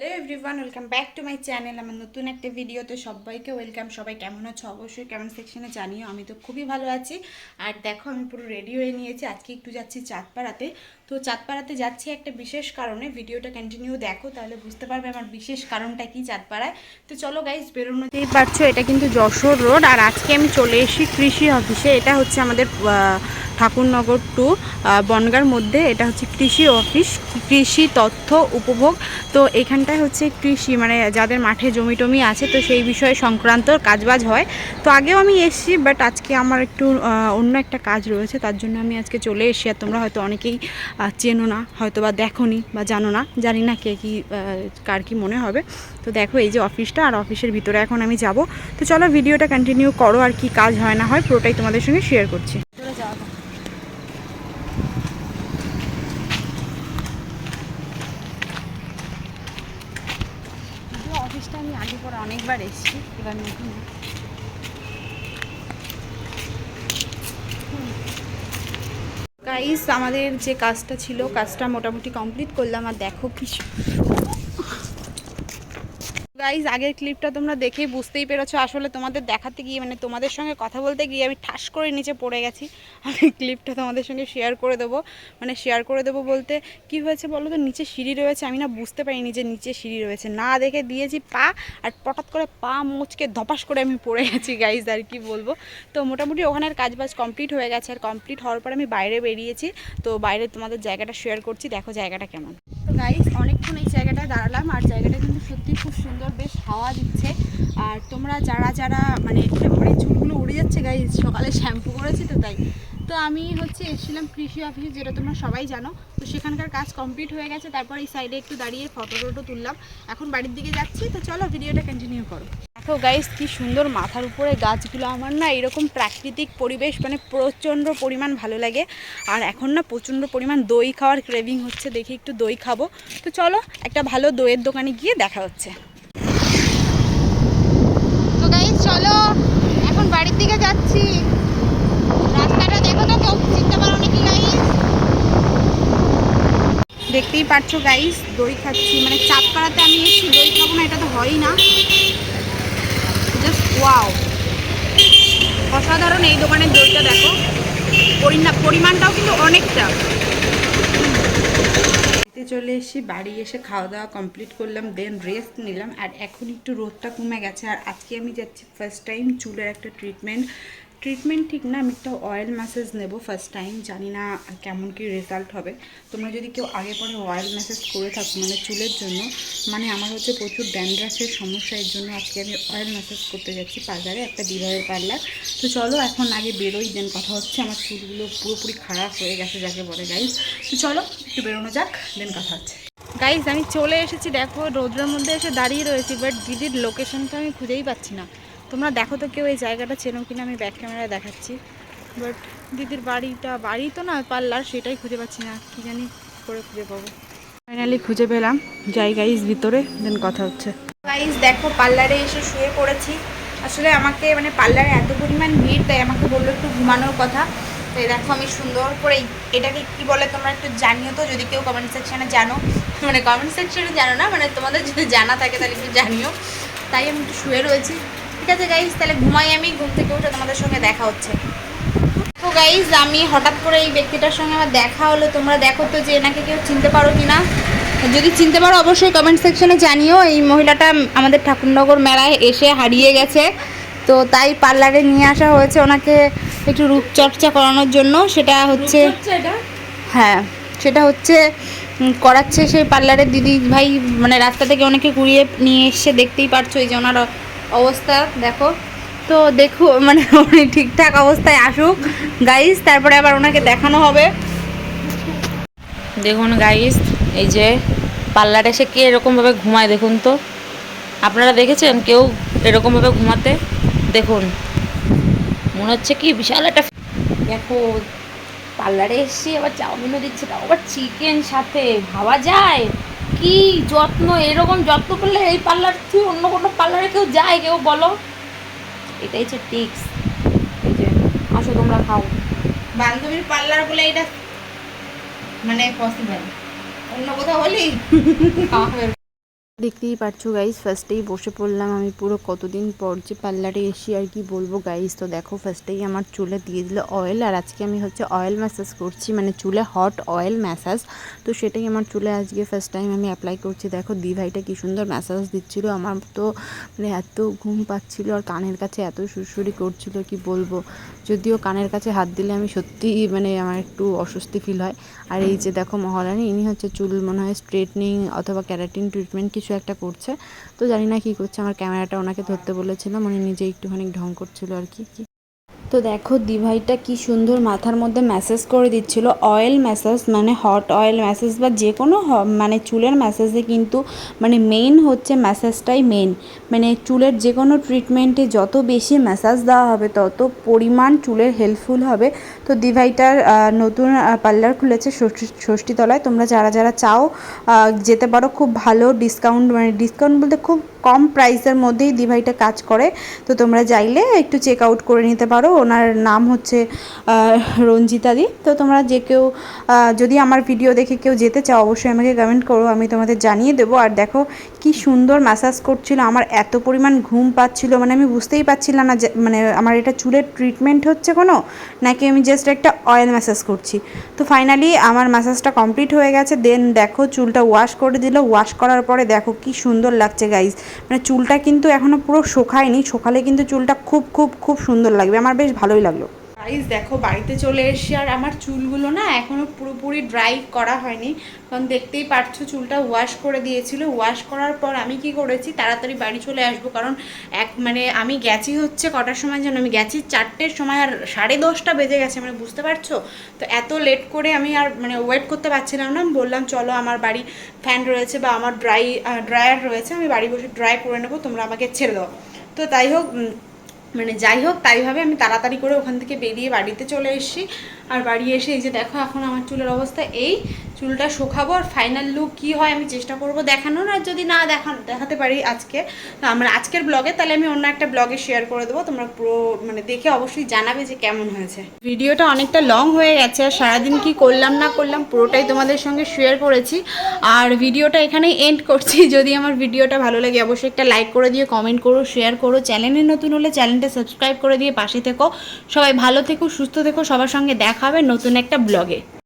Hello everyone welcome back to my channel আমার নতুন একটা ভিডিওতে সবাইকে ওয়েলকাম সবাই কেমন আছো? অবশ্যই কমেন্ট সেকশনে জানিও। আমি তো খুবই ভালো আছি। আর দেখো, আমি পুরো রেডি হয়ে নিয়েছি। আজকে একটু যাচ্ছি চাঁদপাড়াতে। তো চাঁদপাড়াতে যাচ্ছি একটা বিশেষ কারণে। ভিডিওটা কন্টিনিউ দেখো, তাহলে বুঝতে পারবে আমার বিশেষ কারণটা কি চাঁদপাড়ায়। তো চলো গাইজ বেরোনোতেই পারছ এটা কিন্তু যশোর রোড আর আজকে আমি চলে এসি কৃষি অফিসে এটা হচ্ছে আমাদের ঠাকুরনগর টু বনগার মধ্যে। এটা হচ্ছে কৃষি অফিস কৃষি তথ্য উপভোগ। তো এখানটায় হচ্ছে কৃষি মানে যাদের মাঠে জমি টমি আছে, তো সেই বিষয়ে সংক্রান্ত কাজবাজ হয়। তো আগেও আমি এসেছি বাট আজকে আমার একটু অন্য একটা কাজ রয়েছে, তার জন্য আমি আজকে চলে এসেছি, আর তোমরা হয়তো অনেকেই চেনো না হয়তো বা দেখোনি বা জানো না, জানি না কে কী কার কি মনে হবে। তো দেখো এই যে অফিসটা, আর অফিসের ভিতরে এখন আমি যাব। তো চলো ভিডিওটা কন্টিনিউ করো, আর কি কাজ হয় না হয়, পুরোটাই তোমাদের সঙ্গে শেয়ার করছি চলে যাওয়া যাক। অফিসটা আমি আগে পরে অনেকবার এসেছি, এবার নতুন গাইস আমাদের যে কাজটা ছিল, কাজটা মোটামুটি কমপ্লিট করলাম, আর দেখো কি গাইজ আগের ক্লিপটা তোমরা দেখেই বুঝতেই পেরেছ। আসলে তোমাদের দেখাতে গিয়ে মানে তোমাদের সঙ্গে কথা বলতে গিয়ে আমি ঠাস করে নিচে পড়ে গেছি। আমি ক্লিপটা তোমাদের সঙ্গে শেয়ার করে দেবো। মানে শেয়ার করে দেবো বলতে, কি হয়েছে বলো তো? নিচে সিঁড়ি রয়েছে, আমি না বুঝতে পারিনি যে নিচে সিঁড়ি রয়েছে। না দেখে দিয়েছি পা, আর পটাত করে পা মুচকে ধপাস করে আমি পড়ে গেছি গাইজ আর কি বলব? তো মোটামুটি ওখানের কাজ বাজ কমপ্লিট হয়ে গেছে। আর কমপ্লিট হওয়ার পর আমি বাইরে বেরিয়েছি। তো বাইরে তোমাদের জায়গাটা শেয়ার করছি। দেখো জায়গাটা কেমন। তো গাইজ অনেকক্ষণ এই জায়গাটায় দাঁড়ালাম আর জায়গাটা কিন্তু সত্যি খুব সুন্দর, বেশ হাওয়া দিচ্ছে। আর তোমরা যারা যারা মানে মানে চুলগুলো উড়ে যাচ্ছে গাই সকালে শ্যাম্পু করেছি তো তাই। তো আমি হচ্ছে এসেছিলাম কৃষি অফিসে যেটা তোমরা সবাই জানো। তো সেখানকার কাজ কমপ্লিট হয়ে গেছে, তারপর এই সাইডে একটু দাঁড়িয়ে ফটো টোটো তুললাম। এখন বাড়ির দিকে যাচ্ছি, তো চলো ভিডিওটা কন্টিনিউ করো। দেখো গাইজ কি সুন্দর মাথার উপরে গাছগুলো আমার না এরকম প্রাকৃতিক পরিবেশ মানে প্রচণ্ড পরিমাণ ভালো লাগে। আর এখন না প্রচণ্ড পরিমাণ দই খাওয়ার ক্রেভিং হচ্ছে, দেখি একটু দই খাব। তো চলো, একটা ভালো দইয়ের দোকানে গিয়ে দেখা হচ্ছে। তো গাইজ চলো, এখন বাড়ির দিকে যাচ্ছি। রাস্তাটা দেখো তো, কেউ চিনতে পারো নাকি গাইজ দেখতেই পাচ্ছ গাইস দই খাচ্ছি। মানে চাপ চাঁদপাড়াতে আমি এসেছি, দই খাব না, এটা তো হয়ই না। ওয়াও অসাধারণ এই দোকানের দইটা দেখো। পরিমাণটাও কিন্তু অনেকটা। বাড়িতে চলে এসে বাড়ি এসে খাওয়া দাওয়া কমপ্লিট করলাম দেন রেস্ট নিলাম। আর এখন একটু রোদটা কমে গেছে। আর আজকে আমি যাচ্ছি ফার্স্ট টাইম চুলের একটা ট্রিটমেন্ট ট্রিটমেন্ট ঠিক না, আমি একটা অয়েল ম্যাসেজ নেব ফার্স্ট টাইম জানি না কেমন কি রেজাল্ট হবে। তোমরা যদি কেউ আগে পরে অয়েল ম্যাসেজ করে থাকো মানে চুলের জন্য মানে আমার হচ্ছে প্রচুর ড্যান্ড্রাফের সমস্যা, এর জন্য আজকে আমি অয়েল ম্যাসেজ করতে যাচ্ছি পার্লারে, একটা বিবাহের পার্লার। তো চলো, এখন আগে বেরোই দেন কথা হচ্ছে, আমার চুলগুলো পুরোপুরি খারাপ হয়ে গেছে, যাকে বলে গাইজ তো চলো, একটু বেরোনো যাক দেন কথা হচ্ছে। গাইজ আমি চলে এসেছি, দেখো, রোদ্রের মধ্যে এসে দাঁড়িয়ে রয়েছি বাট দিদির লোকেশনটা আমি খুঁজেই পাচ্ছি না। তোমরা দেখো তো কেউ এই জায়গাটা চেনো কিনা, আমি ব্যাক ক্যামেরায় দেখাচ্ছি। বাট দিদির বাড়িটা, বাড়ি তো না পার্লার সেটাই খুঁজে পাচ্ছি না, কি জানি করে খুঁজে পাবো। ফাইনালি খুঁজে পেলাম, যাই গাইজ ভিতরে দেন কথা হচ্ছে। গাইজ দেখো, পার্লারে এসে শুয়ে পড়েছি। আসলে আমাকে মানে পার্লারে এত পরিমাণ ভিড়, তাই আমাকে বলল একটু ঘুমানোর কথা। তাই দেখো, আমি সুন্দর করে এটাকে কি বলে তোমরা একটু জানিও তো, যদি কেউ কমেন্ট সেকশানে জানো। মানে কমেন্ট সেকশনে জানো না মানে তোমাদের যদি জানা থাকে তাহলে একটু জানিও। তাই আমি একটু শুয়ে রয়েছি। ঠিক আছে গাইজ তাহলে ঘুমাই আমি ঘুম থেকে উঠে তোমাদের সঙ্গে দেখা হচ্ছে। তো গাইজ আমি হঠাৎ করে এই ব্যক্তিটার সঙ্গে আমার দেখা হলো। তোমরা দেখো তো যে এনাকে কেউ চিনতে পারো কি না যদি চিনতে পারো অবশ্যই কমেন্ট সেকশনে জানিও। এই মহিলাটা আমাদের ঠাকুরনগর মেলায় এসে হারিয়ে গেছে। তো তাই পার্লারে নিয়ে আসা হয়েছে ওনাকে একটু রূপচর্চা করানোর জন্য। সেটা হচ্ছে হ্যাঁ সেটা হচ্ছে করাচ্ছে সেই পার্লারের দিদি ভাই। মানে রাস্তা থেকে অনেকে কুড়িয়ে নিয়ে এসে দেখতেই পারছ এই যে ওনার অবস্থা, দেখো। তো দেখো মানে উনি ঠিকঠাক অবস্থায় আসুক। গাইস তারপরে আবার ওনাকে দেখানো হবে। দেখুন গাইস এই যে পার্লারে এসে কে এরকমভাবে ঘুমায় দেখুন তো। আপনারা দেখেছেন কেউ এরকমভাবে ঘুমাতে? দেখুন। মনে হচ্ছে কি বিশাল একটা দেখো পার্লারে এসে আবার চাউমিনও দিচ্ছে, তাও আবার চিকেন সাথে। ভাবা যায়? কি যত্ন? এরকম যত্ন করলে এই পার্লার থেকে অন্য কোনো পার্লারে কেউ যায়? কেউ বলো? এটাই হচ্ছে টিক্স এই যে আসো তোমরা খাও। বান্ধবীর পার্লার বলে এটা মানে পসিবল অন্য কোথাও হলি দেখতেই পারছ গাইস ফার্স্টেই বসে পড়লাম আমি পুরো কতদিন পর যে পার্লারে এসি আর কি বলব গাইস তো দেখো ফার্স্টেই আমার চুলে দিয়ে দিল অয়েল আর আজকে আমি হচ্ছে অয়েল ম্যাসাজ করছি মানে চুলে হট অয়েল ম্যাসাজ তো সেটাই আমার চুলে আজকে ফার্স্ট টাইম আমি অ্যাপ্লাই করছি। দেখো দি ভাইটা কী সুন্দর ম্যাসাজ দিচ্ছিল, আমার তো মানে এত ঘুম পাচ্ছিল আর কানের কাছে এত সুরসুরি করছিল, কি বলব? যদিও কানের কাছে হাত দিলে আমি সত্যিই মানে আমার একটু অস্বস্তি ফিল হয়। আর এই যে দেখো মহারানী, ইনি হচ্ছে চুল মনে হয় স্ট্রেটনিং অথবা ক্যারাটিন ট্রিটমেন্ট কিছু একটা করছে। তো জানি না কী করছে, আমার ক্যামেরাটা ওনাকে ধরতে বলেছিলাম উনি নিজে একটুখানি ঢং করছিল আর কি। তো দেখো, দিভাইটা কি সুন্দর মাথার মধ্যে ম্যাসেজ করে দিচ্ছিল। অয়েল ম্যাসাজ মানে হট অয়েল ম্যাসেজ বা যে কোনো মানে চুলের ম্যাসেজে কিন্তু মানে মেইন হচ্ছে ম্যাসেজটাই মেন মানে চুলের যে কোনো ট্রিটমেন্টে যত বেশি ম্যাসাজ দেওয়া হবে, তত পরিমাণ চুলের হেল্পফুল হবে। তো দিভাইটার নতুন পার্লার খুলেছে ষষ্ঠী- ষষ্ঠীতলায়। তোমরা যারা যারা চাও যেতে পারো। খুব ভালো ডিসকাউন্ট মানে ডিসকাউন্ট বলতে খুব কম প্রাইসের মধ্যেই দিভাইটা কাজ করে। তো তোমরা চাইলে একটু চেক আউট করে নিতে পারো। ওনার নাম হচ্ছে আহ, রঞ্জিতা দি তো তোমরা যে কেউ যদি আমার ভিডিও দেখে কেউ যেতে চাও অবশ্যই আমাকে কমেন্ট করো। আমি তোমাদের জানিয়ে দেবো। আর দেখো কি সুন্দর ম্যাসাজ করছিল। আমার এত পরিমাণ ঘুম পাচ্ছিল। মানে আমি বুঝতেই পারছিলাম না মানে আমার এটা চুলের ট্রিটমেন্ট হচ্ছে কোনো নাকি আমি জাস্ট একটা অয়েল ম্যাসাজ করছি। তো ফাইনালি আমার ম্যাসাজটা কমপ্লিট হয়ে গেছে। দেন দেখো চুলটা ওয়াশ করে দিল। ওয়াশ করার পরে দেখো কি সুন্দর লাগছে গাইজ মানে চুলটা কিন্তু এখনও পুরো শোকায়নি, শোকালে কিন্তু চুলটা খুব খুব খুব সুন্দর লাগবে। আমার বেশ ভালোই লাগল। গাইজ দেখো, বাড়িতে চলে এসেছি আর আমার চুলগুলো না এখনও পুরোপুরি ড্রাই করা হয়নি। কারণ দেখতেই পারছ, চুলটা ওয়াশ করে দিয়েছিল। ওয়াশ করার পর আমি কি করেছি, তাড়াতাড়ি বাড়ি চলে আসব। কারণ এক মানে আমি গেছি হচ্ছে কটার সময় যেন? আমি গেছি চারটের সময় আর সাড়ে দশটা বেজে গেছে মানে বুঝতে পারছ? তো এত লেট করে আমি আর মানে ওয়েট করতে পারছিলাম না। বললাম, চলো, আমার বাড়ি ফ্যান রয়েছে বা আমার ড্রাই ড্রায়ার রয়েছে, আমি বাড়ি বসে ড্রাই করে নেব, তোমরা আমাকে ছেড়ে দাও। তো তাই হোক মানে যাই হোক তাইভাবে আমি তাড়াতাড়ি করে ওখান থেকে বেরিয়ে বাড়িতে চলে এসেছি। আর বাড়ি এসে এই যে দেখো এখন আমার চুলের অবস্থা, এই চুলটা শুকাবো আর ফাইনাল লুক কী হয় আমি চেষ্টা করব দেখানোর আর যদি না দেখান দেখাতে পারি আজকে, তো আমরা আজকের ব্লগে তাহলে আমি অন্য একটা ব্লগে শেয়ার করে দেবো, তোমরা পুরো মানে দেখে অবশ্যই জানাবে যে কেমন হয়েছে। ভিডিওটা অনেকটা লং হয়ে গেছে, আর সারাদিন কি করলাম না করলাম পুরোটাই তোমাদের সঙ্গে শেয়ার করেছি, আর ভিডিওটা এখানেই এন্ড করছি, যদি আমার ভিডিওটা ভালো লাগে অবশ্যই একটা লাইক করে দিও কমেন্ট করো শেয়ার করো চ্যানেলে নতুন হলে চ্যানেলটা সাবস্ক্রাইব করে দিয়ে পাশে থেকো, সবাই ভালো থেকো, সুস্থ থেকো, সবার সঙ্গে দেখা হবে নতুন একটা ব্লগে।